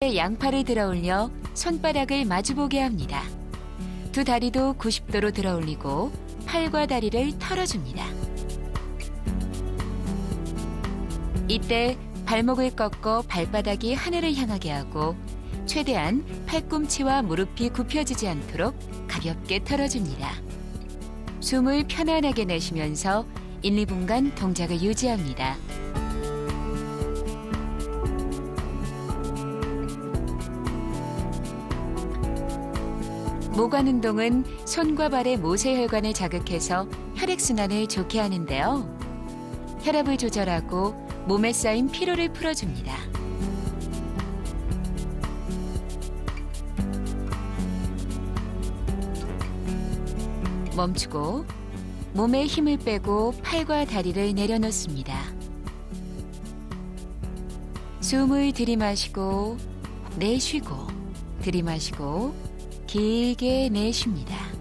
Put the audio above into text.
양팔을 들어 올려 손바닥을 마주보게 합니다. 두 다리도 90도로 들어 올리고 팔과 다리를 털어줍니다. 이때 발목을 꺾어 발바닥이 하늘을 향하게 하고 최대한 팔꿈치와 무릎이 굽혀지지 않도록 가볍게 털어줍니다. 숨을 편안하게 내쉬면서 1, 2분간 동작을 유지합니다. 모관 운동은 손과 발의 모세혈관을 자극해서 혈액순환을 좋게 하는데요. 혈압을 조절하고 몸에 쌓인 피로를 풀어줍니다. 멈추고 몸에 힘을 빼고 팔과 다리를 내려놓습니다. 숨을 들이마시고 내쉬고 들이마시고 길게 내쉽니다.